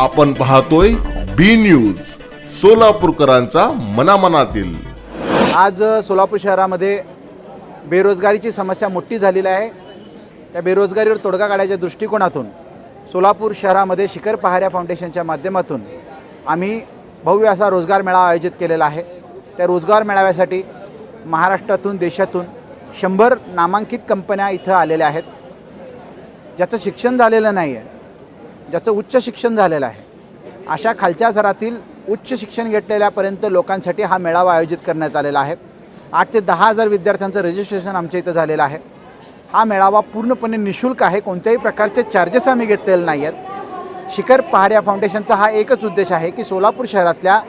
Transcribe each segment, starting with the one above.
आपण पाहतोय बी न्यूज सोलापूरकरांचा मनामनातील. आज सोलापूर शहरामध्ये बेरोजगारीची समस्या मोठी झालेली आहे. त्या बेरोजगारीवर तोडगा काढायच्या दृष्टिकोनातून सोलापूर शहरामध्ये शिखर पहाऱ्या फाउंडेशनच्या माध्यमातून आम्ही भव्य असा रोजगार मेळावा आयोजित केलेला आहे. त्या रोजगार मेळाव्यासाठी महाराष्ट्रातून देशातून शंभर नामांकित कंपन्या इथं आलेल्या आहेत. ज्याचं शिक्षण झालेलं नाही आहे ज्याचं उच्च शिक्षण झालेलं आहे. अशा खालच्या थरातील उच्च शिक्षण घेतलेल्यापर्यंत लोकांसाठी हा मेळावा आयोजित करण्यात आलेला आहे. आठ ते दहा हजार विद्यार्थ्यांचं रजिस्ट्रेशन आमच्या इथं झालेलं आहे. हा मेळावा पूर्णपणे निशुल्क आहे. कोणत्याही प्रकारचे चार्जेस आम्ही घेतलेले नाही आहेत. शिखर पहाऱ्या फाउंडेशनचा हा एकच उद्देश आहे की सोलापूर शहरातल्या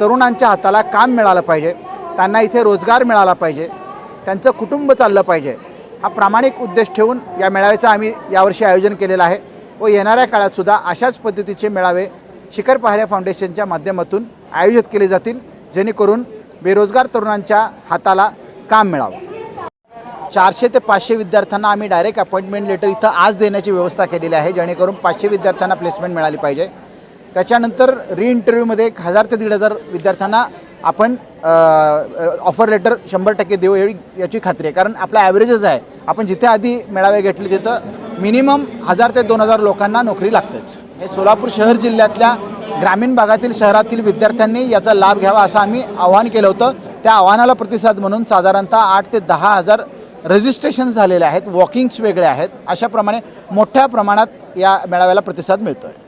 तरुणांच्या हाताला काम मिळालं पाहिजे. त्यांना इथे रोजगार मिळाला पाहिजे. त्यांचं कुटुंब चाललं पाहिजे. हा प्रामाणिक उद्देश ठेवून या मेळाव्याचं आम्ही यावर्षी आयोजन केलेलं आहे. व येणाऱ्या काळातसुद्धा अशाच पद्धतीचे मेळावे शिखर पहाऱ्या फाउंडेशनच्या माध्यमातून आयोजित केले जातील जेणेकरून बेरोजगार तरुणांच्या हाताला काम मिळावं. चारशे ते पाचशे विद्यार्थ्यांना आम्ही डायरेक्ट अपॉइंटमेंट लेटर इथं आज देण्याची व्यवस्था केलेली आहे जेणेकरून पाचशे विद्यार्थ्यांना प्लेसमेंट मिळाली पाहिजे. त्याच्यानंतर री इंटरव्ह्यूमध्ये एक हजार ते दीड हजार विद्यार्थ्यांना आपण ऑफर लेटर शंभर टक्के देऊ एवढी याची खात्री आहे. कारण आपला ॲव्हरेजच आहे. आपण जिथे आधी मेळावे घेतले तिथं मिनिमम हजार ते दोन हजार लोकांना नोकरी लागतेच. हे सोलापूर शहर जिल्ह्यातल्या ग्रामीण भागातील शहरातील विद्यार्थ्यांनी याचा लाभ घ्यावा असं आम्ही आवाहन केलं होतं. त्या आव्हानाला प्रतिसाद म्हणून साधारणतः आठ ते दहा हजार रजिस्ट्रेशन झालेले आहेत. वॉकिंग्स वेगळे आहेत. अशाप्रमाणे मोठ्या प्रमाणात या मेळाव्याला प्रतिसाद मिळतो आहे